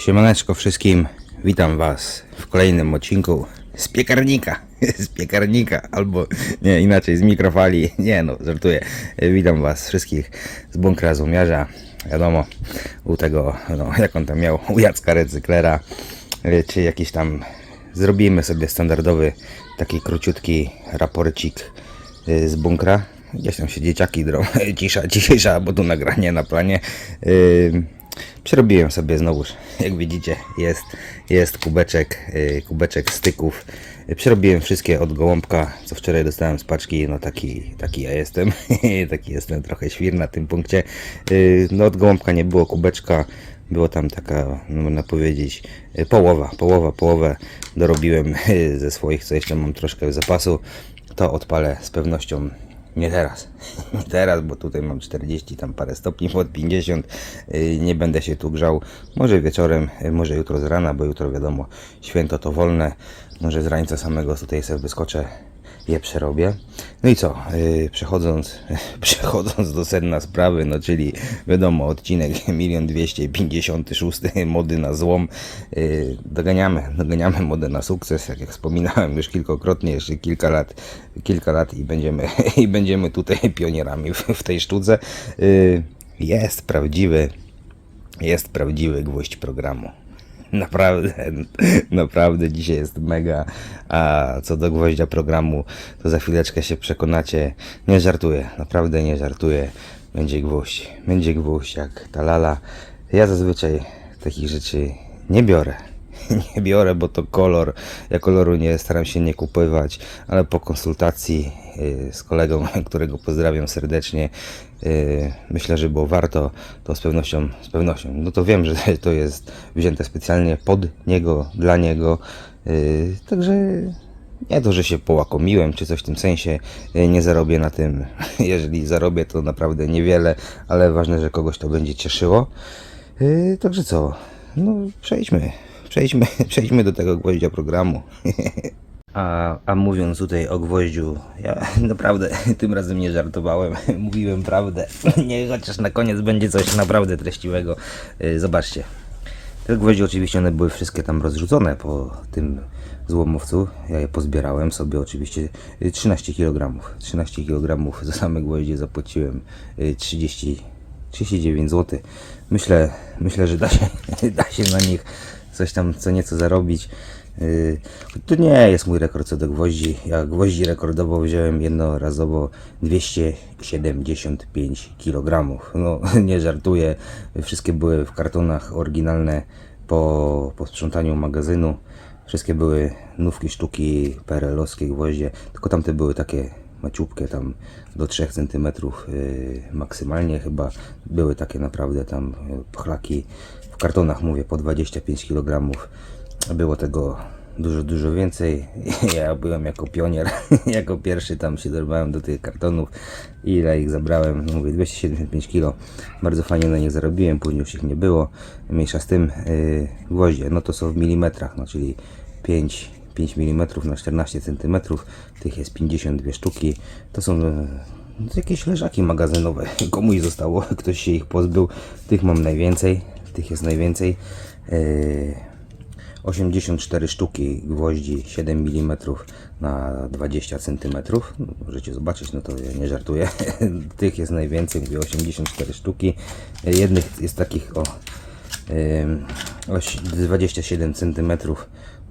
Siemaneczko wszystkim, witam was w kolejnym odcinku z piekarnika, z piekarnika, albo nie, inaczej z mikrofali, nie no, żartuję. Witam was wszystkich z bunkra Zumiarza, wiadomo, u tego, no jak on tam miał, u Jacka Recyklera, y, czy jakiś tam, zrobimy sobie standardowy, taki króciutki raporcik y, z bunkra. Gdzieś tam się dzieciaki drą, cisza, cisza, bo tu nagranie na planie. Yy, Przerobiłem sobie znowuż, jak widzicie, jest, jest kubeczek, yy, kubeczek styków. Przerobiłem wszystkie od gołąbka, co wczoraj dostałem z paczki, no taki, taki ja jestem, taki jestem trochę świr na tym punkcie. Yy, No od gołąbka nie było kubeczka, było tam taka, no można powiedzieć, yy, połowa, połowa, połowę dorobiłem ze swoich, co jeszcze mam troszkę zapasu. To odpalę z pewnością nie teraz. Teraz, bo tutaj mam 40 tam parę stopni pod 50. Yy, Nie będę się tu grzał. Może wieczorem, yy, może jutro z rana, bo jutro wiadomo, święto to wolne. Może z rańca samego tutaj sobie wyskoczę, je przerobię. No i co? Yy, Przechodząc, przechodząc do sedna sprawy, no czyli wiadomo, odcinek 1 256 mody na złom. Yy, Doganiamy, doganiamy modę na sukces, jak, wspominałem już kilkakrotnie, jeszcze kilka lat, kilka lat i będziemy, i będziemy tutaj pionierami w, tej sztuce. Yy, Jest prawdziwy, jest prawdziwy gwóźdź programu. Naprawdę, naprawdę dzisiaj jest mega. A co do gwoździa programu, to za chwileczkę się przekonacie. Nie żartuję, naprawdę nie żartuję. Będzie gwóźdź, będzie gwóźdź jak ta lala. Ja zazwyczaj takich rzeczy nie biorę. Nie biorę, bo to kolor. Ja koloru nie staram się nie kupować, ale po konsultacji z kolegą, którego pozdrawiam serdecznie, yy, myślę, że było warto. To z pewnością, z pewnością. No to wiem, że to jest wzięte specjalnie pod niego, dla niego. Yy, także nie to, że się połakomiłem, czy coś w tym sensie, nie zarobię na tym. Jeżeli zarobię, to naprawdę niewiele, ale ważne, że kogoś to będzie cieszyło. Także co? No, przejdźmy. Przejdźmy, przejdźmy do tego gwoździa programu. A, a mówiąc tutaj o gwoździu, ja naprawdę tym razem nie żartowałem, mówiłem prawdę. Nie, chociaż na koniec będzie coś naprawdę treściwego. Yy, Zobaczcie. Te gwoździe oczywiście one były wszystkie tam rozrzucone po tym złomowcu. Ja je pozbierałem sobie oczywiście y, 13 kg. 13 kg za same gwoździe zapłaciłem y, 30, 39 zł. Myślę, myślę, że da się, da się na nich coś tam co nieco zarobić. Yy, To nie jest mój rekord co do gwoździ. Ja gwoździ rekordowo wziąłem jednorazowo 275 kg. No nie żartuję. Wszystkie były w kartonach oryginalne po, po sprzątaniu magazynu. Wszystkie były nówki sztuki PRL-owskie gwoździe, tylko tamte były takie maciupkie tam do 3 cm yy, maksymalnie chyba. Były takie naprawdę tam pchlaki w kartonach mówię po 25 kg. Było tego dużo, dużo więcej. Ja byłem jako pionier, jako pierwszy tam się dorwałem do tych kartonów. Ile ich zabrałem? No Mówię 275 kg. Bardzo fajnie na nich zarobiłem, później już ich nie było. Mniejsza z tym yy, gwoździe, no to są w milimetrach, no czyli 5 5 mm na 14 cm, tych jest 52 sztuki. To są no, jakieś leżaki magazynowe. Komuś zostało, ktoś się ich pozbył. Tych mam najwięcej, tych jest najwięcej. E, 84 sztuki gwoździ 7 mm na 20 cm. Możecie zobaczyć, no to ja nie żartuję. tych jest najwięcej, mówię 84 sztuki. Jednych jest takich o Ym, oś 27 cm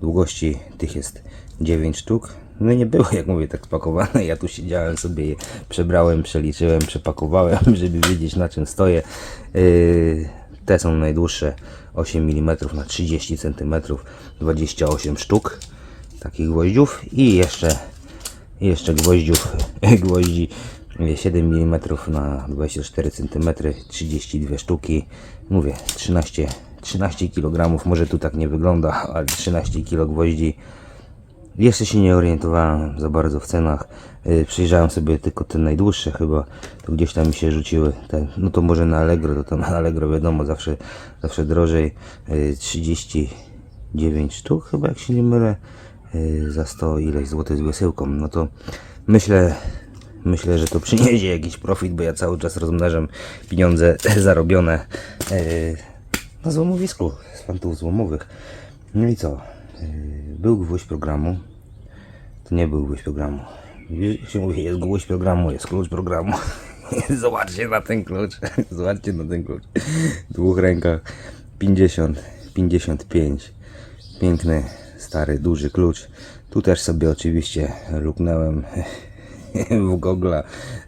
długości tych jest 9 sztuk. No nie było, jak mówię, tak spakowane. Ja tu siedziałem sobie, je przebrałem, przeliczyłem, przepakowałem, żeby wiedzieć na czym stoję. Yy, te są najdłuższe 8 mm na 30 cm, 28 sztuk takich gwoździów i jeszcze jeszcze gwoździów, gwoździ 7 mm na 24 cm, 32 sztuki. Mówię, 13, 13 kg, może tu tak nie wygląda, ale 13 kg gwoździ. Jeszcze się nie orientowałem za bardzo w cenach. Yy, Przyjrzałem sobie tylko te najdłuższe chyba, to gdzieś tam mi się rzuciły. Te, no to może na Allegro, to tam na Allegro wiadomo, zawsze, zawsze drożej. Yy, 39 sztuk chyba, jak się nie mylę, yy, za 100 ileś złotych z wysyłką. No to myślę, myślę, że to przyniesie jakiś profit, bo ja cały czas rozmnażam pieniądze zarobione. Na złomowisku z fantów złomowych. No i co? Yy, Był gwóźdź programu. To nie był gwóźdź programu. Już się mówi, jest gwóźdź programu, jest klucz programu. Zobaczcie na ten klucz. Zobaczcie na ten klucz. W dwóch rękach 50, 55. Piękny, stary, duży klucz. Tu też sobie oczywiście luknąłem w gogla.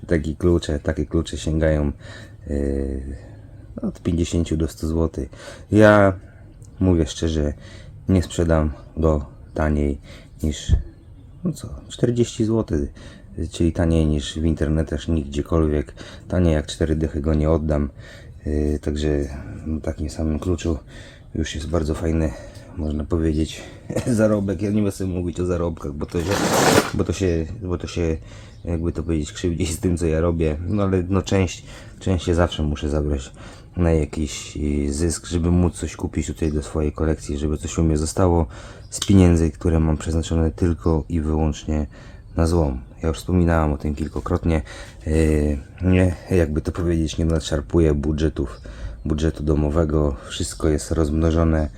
Takie klucze, takie klucze sięgają yy, od 50 do 100 zł. Ja mówię szczerze, nie sprzedam go taniej niż no co, 40 zł, czyli taniej niż w internetach, nigdziekolwiek. Taniej jak 4 dychy go nie oddam. Yy, także na takim samym kluczu już jest bardzo fajny, można powiedzieć, zarobek. Ja nie będę mówić o zarobkach, bo to się, bo to się, bo to się jakby to powiedzieć, krzywdzi z tym, co ja robię. No ale no część, część się zawsze muszę zabrać na jakiś y, zysk, żeby móc coś kupić tutaj do swojej kolekcji, żeby coś u mnie zostało z pieniędzy, które mam przeznaczone tylko i wyłącznie na złom. Ja już wspominałem o tym kilkakrotnie. Yy, nie, jakby to powiedzieć, nie nadszarpuję budżetów, budżetu domowego. Wszystko jest rozmnożone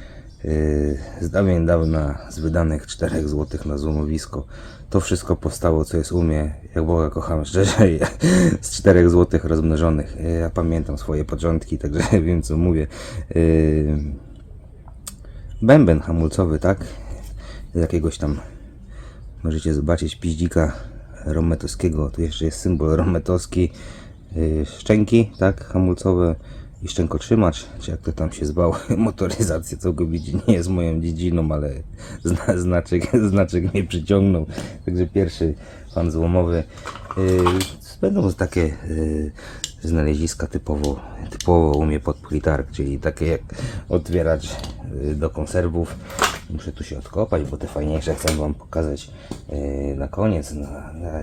z dawien dawna z wydanych 4 zł na złomowisko. To wszystko powstało, co jest u mnie. Jak Boga kocham, szczerze, z 4 zł rozmnożonych. Yy, Ja pamiętam swoje początki, także wiem co mówię. Yy, bęben hamulcowy, tak? Z jakiegoś tam możecie zobaczyć piździka rometowskiego. Tu jeszcze jest symbol rometowski. Yy, szczęki, tak? Hamulcowe i szczękotrzymacz, czy jak to tam się zwał, motoryzacja całkowicie nie jest moją dziedziną, ale zna, znaczek, znaczek mnie przyciągnął. Także pierwszy fan złomowy. Yy, będą takie yy, znaleziska typowo, typowo u mnie pod plitark, czyli takie jak otwieracz yy, do konserwów. Muszę tu się odkopać, bo te fajniejsze chcę Wam pokazać na koniec. No,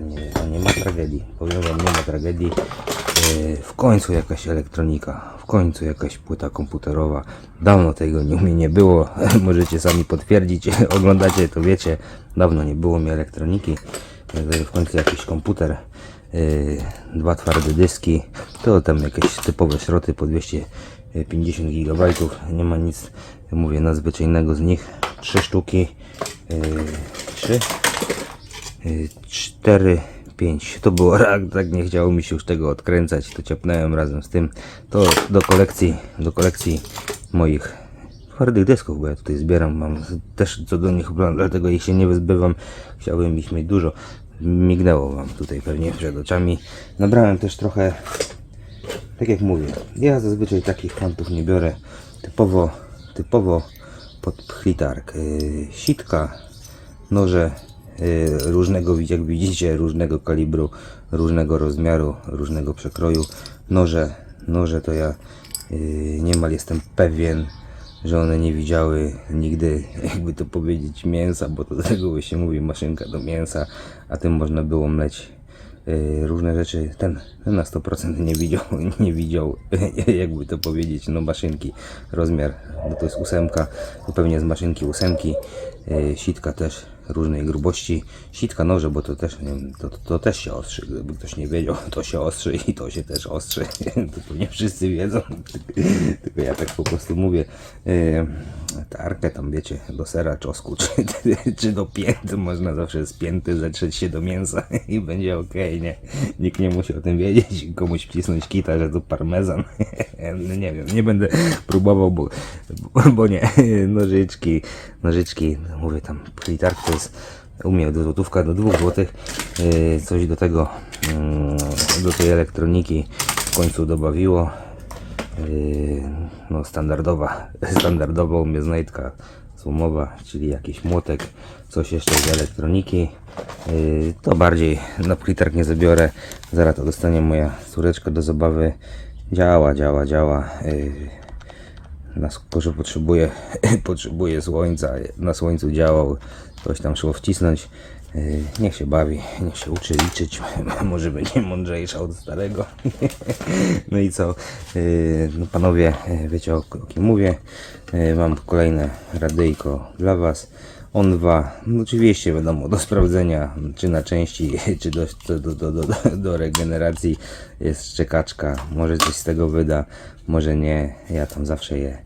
nie, nie ma tragedii, powiem Wam, nie ma tragedii. Yy, w końcu jakaś elektronika, w końcu jakaś płyta komputerowa. Dawno tego nie, u mnie nie było, możecie sami potwierdzić, oglądacie to wiecie, dawno nie było mi elektroniki. W końcu jakiś komputer, yy, dwa twarde dyski, to tam jakieś typowe szroty po 250 GB, nie ma nic, mówię, nadzwyczajnego z nich. Trzy sztuki, yy, trzy, cztery, pięć. To było rak, tak nie chciało mi się już tego odkręcać, to ciapnąłem razem z tym. To do kolekcji, do kolekcji moich twardych dysków, bo ja tutaj zbieram, mam też co do nich plan, dlatego ich się nie wyzbywam. Chciałbym ich mieć dużo. Mignęło wam tutaj pewnie przed oczami. Nabrałem też trochę, tak jak mówię, ja zazwyczaj takich fantów nie biorę. Typowo, typowo pod pchlitark. Yy, sitka, noże różnego, jak widzicie, różnego kalibru, różnego rozmiaru, różnego przekroju. Noże, noże to ja yy, niemal jestem pewien, że one nie widziały nigdy, jakby to powiedzieć, mięsa, bo to z tego się mówi maszynka do mięsa, a tym można było mleć yy, różne rzeczy. Ten, na 100% nie widział, nie widział, jakby to powiedzieć, no maszynki, rozmiar, no to jest ósemka, pewnie z maszynki ósemki, sitka też różnej grubości, sitka noże, bo to też, to, to, to też się ostrzy, gdyby ktoś nie wiedział, to się ostrzy i to się też ostrzy, to pewnie wszyscy wiedzą, tylko ja tak po prostu mówię, yy, tarkę tam wiecie, do sera, czosku, czy, czy do pięty, można zawsze z pięty zetrzeć się do mięsa i będzie ok, nie, nikt nie musi o tym wiedzieć, komuś wcisnąć kita, że to parmezan, no nie wiem, nie będę próbował, bo, bo nie, nożyczki, nożyczki, mówię tam, plitark to jest u mnie do złotówka do 2 złotych, yy, coś do tego, yy, do tej elektroniki w końcu dobawiło, no standardowa, standardowa u mnie znajdka złomowa, czyli jakiś młotek, coś jeszcze z elektroniki. Yy, to bardziej na plitark nie zabiorę. Zaraz to dostanie moja córeczka do zabawy. Działa, działa, działa. Yy, na skórze potrzebuje, potrzebuje słońca. Na słońcu działał, coś tam szło wcisnąć. Yy, Niech się bawi, niech się uczy liczyć. Może będzie mądrzejsza od starego. No i co? Yy, No panowie, yy, wiecie o, kim mówię. Mam kolejne radyjko dla was. On dwa, no oczywiście wiadomo, do sprawdzenia, czy na części, czy do, do, do, do, do regeneracji jest szczekaczka. Może coś z tego wyda, może nie. Ja tam zawsze je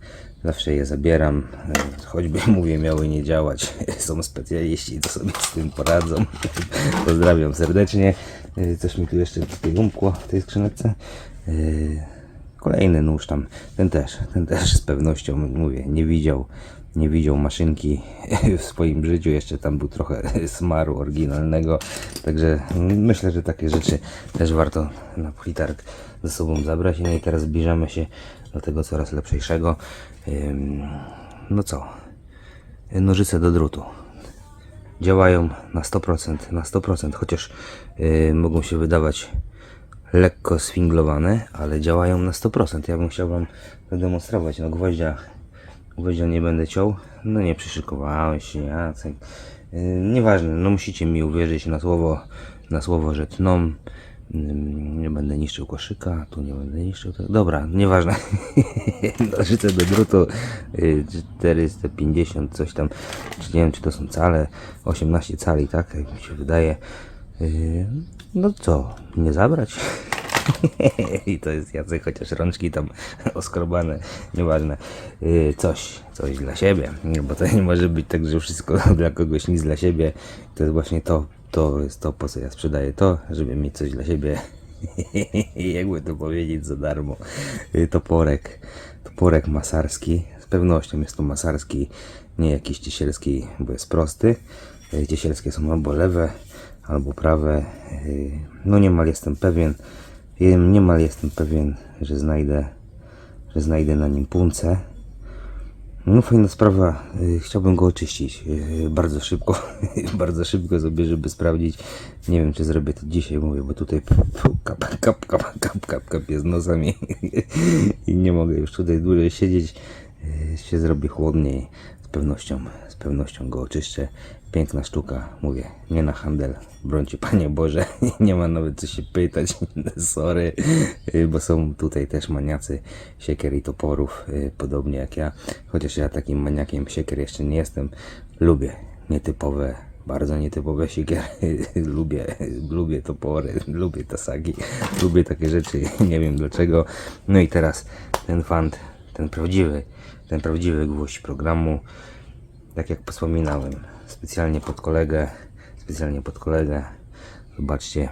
Zawsze je zabieram, e, choćby mówię miały nie działać. Są specjaliści, co sobie z tym poradzą. Pozdrawiam serdecznie. E, Coś mi tu jeszcze tutaj umkło w tej skrzyneczce. E, Kolejny nóż tam, ten też, ten też z pewnością mówię, nie widział, nie widział maszynki w swoim życiu, jeszcze tam był trochę smaru oryginalnego, także myślę, że takie rzeczy też warto na plitark ze sobą zabrać. No i teraz zbliżamy się do tego coraz lepszego. Ym, No co, nożyce do drutu działają na 100%, na 100%, chociaż mogą się wydawać lekko swinglowane, ale działają na 100%. Ja bym chciał Wam zademonstrować. No gwoździa, gwoździa nie będę ciął. No nie przyszykowałeś się, Jacek. Nieważne, no musicie mi uwierzyć na słowo, na słowo, że tną. Nie będę niszczył koszyka, tu nie będę niszczył. Dobra, nieważne. Nożyce do drutu y, 450, coś tam. Czy nie wiem, czy to są cale. 18 cali, tak? Jak mi się wydaje. Y, No co, nie zabrać? I to jest Jacek, chociaż rączki tam oskrobane, nieważne. Y, Coś, coś dla siebie, bo to nie może być tak, że wszystko dla kogoś, nic dla siebie. To jest właśnie to, to jest to, po co ja sprzedaję to, żeby mieć coś dla siebie. Jakby to powiedzieć za darmo. Y, Toporek, toporek masarski. Z pewnością jest to masarski, nie jakiś ciesielski, bo jest prosty. Y, Ciesielskie są albo lewe, albo prawe. Y, No niemal jestem pewien, niemal jestem pewien, że znajdę, że znajdę na nim punce. No fajna sprawa, y, chciałbym go oczyścić y, bardzo szybko, bardzo szybko sobie, żeby sprawdzić. Nie wiem, czy zrobię to dzisiaj, mówię, bo tutaj kap, kap, kap, kap, kap, kap jest nosami i nie mogę już tutaj dłużej siedzieć. Y, Się zrobi chłodniej, z pewnością, z pewnością go oczyszczę. Piękna sztuka, mówię, nie na handel, brońcie Panie Boże, nie ma nawet co się pytać, sorry, y, bo są tutaj też maniacy siekier i toporów, y, podobnie jak ja, chociaż ja takim maniakiem siekier jeszcze nie jestem, lubię nietypowe, bardzo nietypowe siekiery, lubię, lubię topory, lubię tasagi, lubię takie rzeczy, nie wiem dlaczego, no i teraz ten fant, ten prawdziwy, ten prawdziwy gwóźdź programu, tak jak wspominałem, specjalnie pod kolegę, specjalnie pod kolegę. Zobaczcie.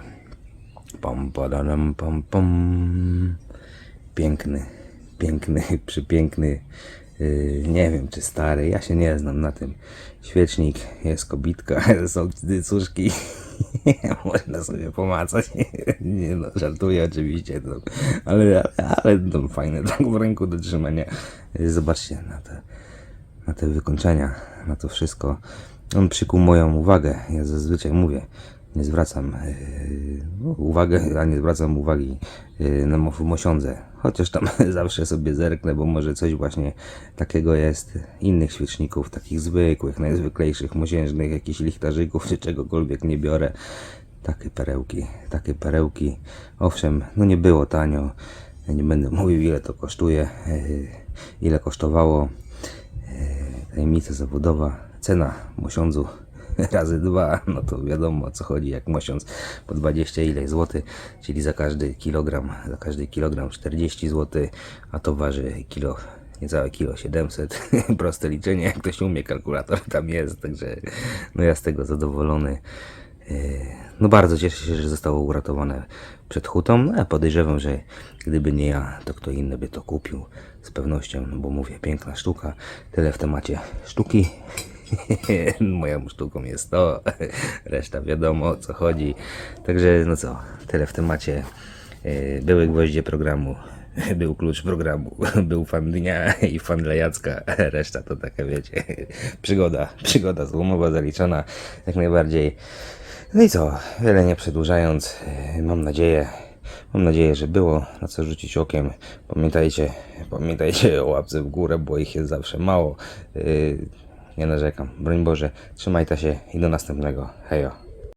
Pam, padam, pam. Piękny, piękny, przepiękny. Yy, nie wiem, czy stary, ja się nie znam na tym. Świecznik, jest kobitka, są cycuszki. Można sobie pomacać. nie no, żartuję oczywiście, no. ale, ale, ale no, fajne, tak w ręku do trzymania. Yy, Zobaczcie na to na te wykończenia, na to wszystko. On przykuł moją uwagę. Ja zazwyczaj mówię, nie zwracam yy, no, uwagę, a nie zwracam uwagi yy, na mosiądze. Chociaż tam zawsze sobie zerknę, bo może coś właśnie takiego jest. Innych świeczników, takich zwykłych, najzwyklejszych, mosiężnych, jakichś lichtarzyków czy czegokolwiek nie biorę. Takie perełki, takie perełki. Owszem, no nie było tanio. Ja nie będę mówił ile to kosztuje, yy, ile kosztowało tajemnica zawodowa, cena mosiądzu razy dwa, no to wiadomo o co chodzi, jak mosiądz po 20 ile złoty, czyli za każdy kilogram, za każdy kilogram 40 zł, a to waży kilo, niecałe kilo 700, proste liczenie, jak ktoś umie, kalkulator tam jest, także no ja z tego zadowolony. Yy, No bardzo cieszę się, że zostało uratowane przed hutą. No, ja podejrzewam, że gdyby nie ja, to kto inny by to kupił z pewnością, no bo mówię, piękna sztuka. Tyle w temacie sztuki. Moją sztuką jest to, reszta wiadomo o co chodzi. Także no co, tyle w temacie. Yy, Były gwoździe programu, był klucz programu, był fan dnia i fan dla Jacka, reszta to taka wiecie, przygoda, przygoda złomowa zaliczona jak najbardziej. No i co, wiele nie przedłużając, yy, mam nadzieję, mam nadzieję, że było na co rzucić okiem. Pamiętajcie, pamiętajcie o łapce w górę, bo ich jest zawsze mało. Yy, Nie narzekam, broń Boże, trzymajcie się i do następnego. Hejo.